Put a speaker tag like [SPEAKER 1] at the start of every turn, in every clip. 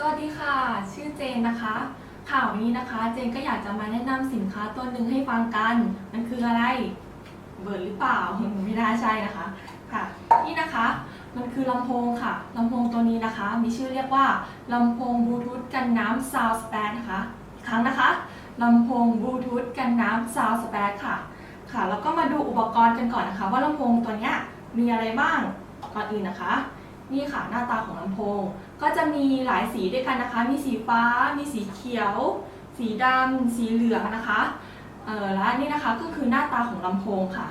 [SPEAKER 1] สวัสดีค่ะ ชื่อเจนนะคะ ข่าวนี้นะคะ เจนก็อยากจะมาแนะนำสินค้าตัวหนึ่งให้ฟังกัน มันคืออะไร เบิร์ดหรือเปล่า ไม่น่าใช่นะคะ ค่ะ นี่นะคะ มันคือลำโพงค่ะ ลำโพงตัวนี้นะคะ มีชื่อเรียกว่าลำโพงบลูทูธกันน้ำ Sound Span นะคะ อีกครั้งนะคะลำโพงบลูทูธกันน้ำ Sound Span ค่ะ ค่ะ แล้วก็มาดูอุปกรณ์กันก่อนนะคะ ว่าลำโพงตัวเนี้ยมีอะไรบ้าง ก่อนอื่นนะคะ นี่ค่ะหน้าตาของลำโพง ก็จะมีหลายสีด้วยกันนะคะ มีสีฟ้า มีสีเขียว สีดำสีเหลืองนะคะเออและนี่นะคะก็คือหน้าตาของลำโพงค่ะ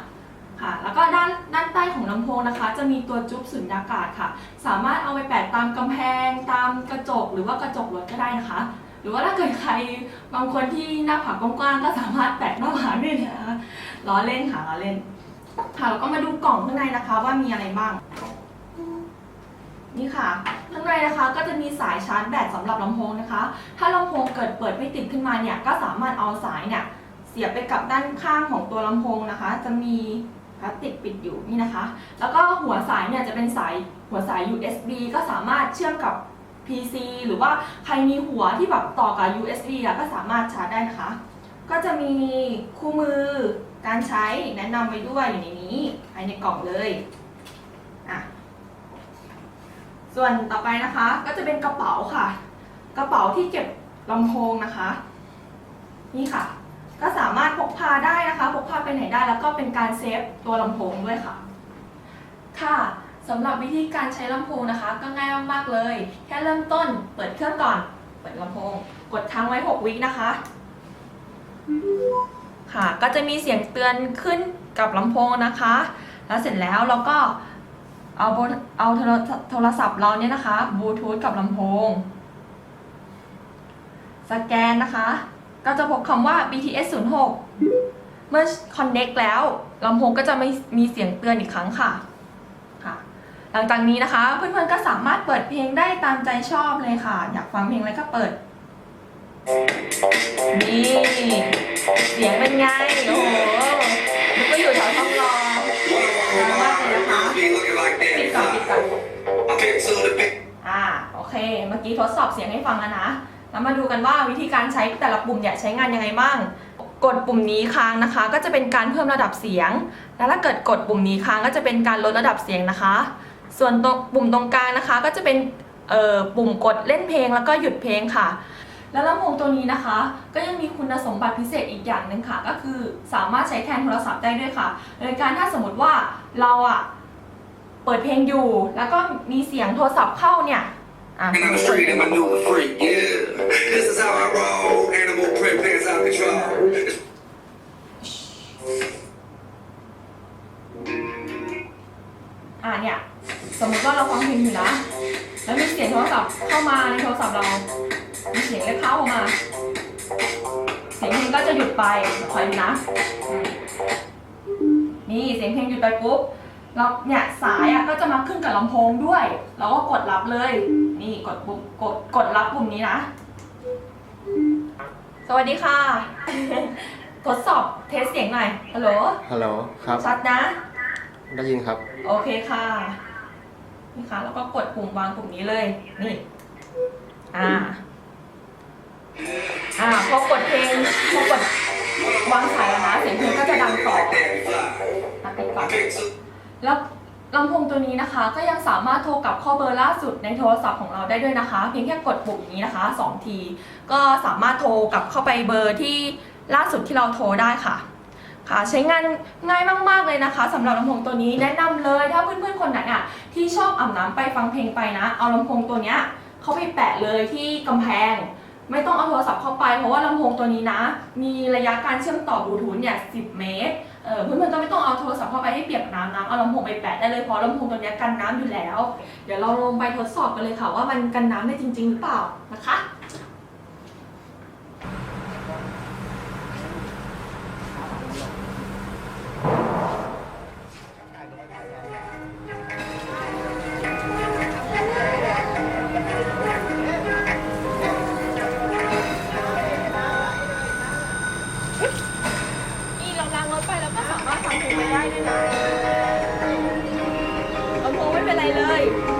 [SPEAKER 1] ค่ะ แล้วก็ด้านด้านใต้ของลำโพงนะคะ จะมีตัวจุ๊บสุญญากาศค่ะ สามารถเอาไปแปะตามกำแพง ตามกระจกหรือว่ากระจกรถก็ได้นะคะ หรือว่าถ้าเกิดใครบางคนที่หน้าผากกว้างๆก็สามารถแปะหน้าผากได้นะคะล้อเล่นค่ะล้อเล่นค่ะแล้วก็มาดูกล่องข้างในนะคะว่ามีอะไรบ้าง นี่ค่ะ ข้างในนะคะก็จะมีสายชาร์จแบตสำหรับลำโพงนะคะ ถ้าลำโพงเกิดเปิดไม่ติดขึ้นมาเนี่ยก็สามารถเอาสายเนี่ยเสียบไปกับด้านข้างของตัวลำโพงนะคะ จะมีพลาสติกปิดอยู่นี่นะคะ แล้วก็หัวสายเนี่ยจะเป็นสายหัวสาย USB ก็สามารถเชื่อมกับ PC หรือว่าใครมีหัวที่แบบต่อกับ USB อะก็สามารถชาร์จได้นะคะ ก็จะมีคู่มือการใช้แนะนำไว้ด้วยอยู่ในนี้ภายในกล่องเลย ส่วนต่อไปนะคะก็จะเป็นกระเป๋าค่ะ กระเป๋าที่เก็บลำโพงนะคะ นี่ค่ะ ก็สามารถพกพาได้นะคะ พกพาไปไหนได้แล้วก็เป็นการเซฟตัวลำโพงด้วยค่ะ ค่ะสำหรับวิธีการใช้ลำโพงนะคะ ก็ง่ายมากๆเลย แค่เริ่มต้นเปิดเครื่องก่อน เปิดลำโพง กดค้างไว้ 6 วินะคะ ค่ะ ก็จะมีเสียงเตือนขึ้นกับลำโพงนะคะ แล้วเสร็จแล้วเราก็ เอาโบเอาโทรศัพท์เราเนี่ยนะคะบลูทูธกับลำโพง สแกนนะคะ ก็จะพบคำว่า BTS 06เมื่อ connect แล้วลำโพงก็จะไม่มีเสียงเตือนอีกครั้งค่ะค่ะ หลังจากนี้นะคะ เพื่อนๆก็สามารถเปิดเพลงได้ตามใจชอบเลยค่ะ อยากฟังเพลงอะไรก็เปิดนี่เสียงเป็นไง โอ้โหนึกว่าอยู่แถวท้องรอ ดังมากเลยนะคะปิดก่อนปิดก่อนอ่าโอเค เมื่อกี้ทดสอบเสียงให้ฟังแล้วนะ แล้วมาดูกันว่าวิธีการใช้แต่ละปุ่มเนี่ยใช้งานยังไงบ้าง กดปุ่มนี้ค้างนะคะ ก็จะเป็นการเพิ่มระดับเสียง แล้วถ้าเกิดกดปุ่มนี้ค้างก็จะเป็นการลดระดับเสียงนะคะ ส่วนตรงปุ่มตรงกลางนะคะ ก็จะเป็นเอ่อปุ่มกดเล่นเพลงแล้วก็หยุดเพลงค่ะ แล้วลำโพงตัวนี้นะคะ ก็ยังมีคุณสมบัติพิเศษอีกอย่างหนึ่งค่ะ ก็คือสามารถใช้แทนโทรศัพท์ได้ด้วยค่ะโดยการถ้าสมมติว่าเราอะ เปิดเพลงอยู่ แล้วก็มีเสียงโทรศัพท์เข้าเนี่ยอะ
[SPEAKER 2] And I'm a street and my new freak, yeah. This is how I roll. Animal print pants out control.
[SPEAKER 1] อะเนี่ย สมมติว่าเราฟังเพลงอยู่นะ แล้วมีเสียงโทรศัพท์เข้ามาในโทรศัพท์เรา มีเสียงเรียกเข้าออกมา เสียงเพลงก็จะหยุดไปเดี๋ยวคอยดูนะอืมนี่เสียงเพลงหยุดไปปุ๊บ แล้วเนี่ยสายอะก็จะมาขึ้นกับลำโพงด้วย เราก็กดรับเลย นี่กดปุ่มกดกดรับปุ่มนี้นะ สวัสดีค่ะ ทดสอบเทสเสียงหน่อย ฮัลโหล
[SPEAKER 3] ฮัลโหลครับ
[SPEAKER 1] ชัดนะ
[SPEAKER 3] ได้ยินครับ
[SPEAKER 1] โอเคค่ะ นี่ค่ะ แล้วก็กดปุ่มวางปุ่มนี้เลย นี่ อ่า อ่า พอกดเพลงพอกดวางสายแล้วนะ เสียงเพลงก็จะดังต่อ
[SPEAKER 2] Like that fly.
[SPEAKER 1] ตัดไปก่อน
[SPEAKER 2] I picked some
[SPEAKER 1] แล้วลำโพงตัวนี้นะคะ ก็ยังสามารถโทรกลับข้อเบอร์ล่าสุดในโทรศัพท์ของเราได้ด้วยนะคะ เพียงแค่กดปุ่มนี้นะคะสองที ก็สามารถโทรกลับเข้าไปเบอร์ที่ล่าสุดที่เราโทรได้ค่ะ ค่ะ ใช้งานง่ายมาก ๆ เลยนะคะสำหรับลำโพงตัวนี้แนะนำเลยถ้าเพื่อนๆคนไหนอะที่ชอบอาบน้ำไปฟังเพลงไปนะ เอาลำโพงตัวเนี้ยเข้าไปแปะเลยที่กำแพง ไม่ต้องเอาโทรศัพท์เข้าไปเพราะว่าลำโพงตัวนี้นะ มีระยะการเชื่อมต่อบลูทูธเนี่ย10 เมตร เออเพื่อนๆก็ไม่ต้องเอาโทรศัพท์เข้าไปให้เปียกน้ำนะเอาลำโพงไปแปะได้เลยเพราะลำโพงตัวนี้กันน้ำอยู่แล้ว เดี๋ยวเราลงไปทดสอบกันเลยค่ะว่ามันกันน้ำได้จริง ๆ หรือเปล่านะคะ life.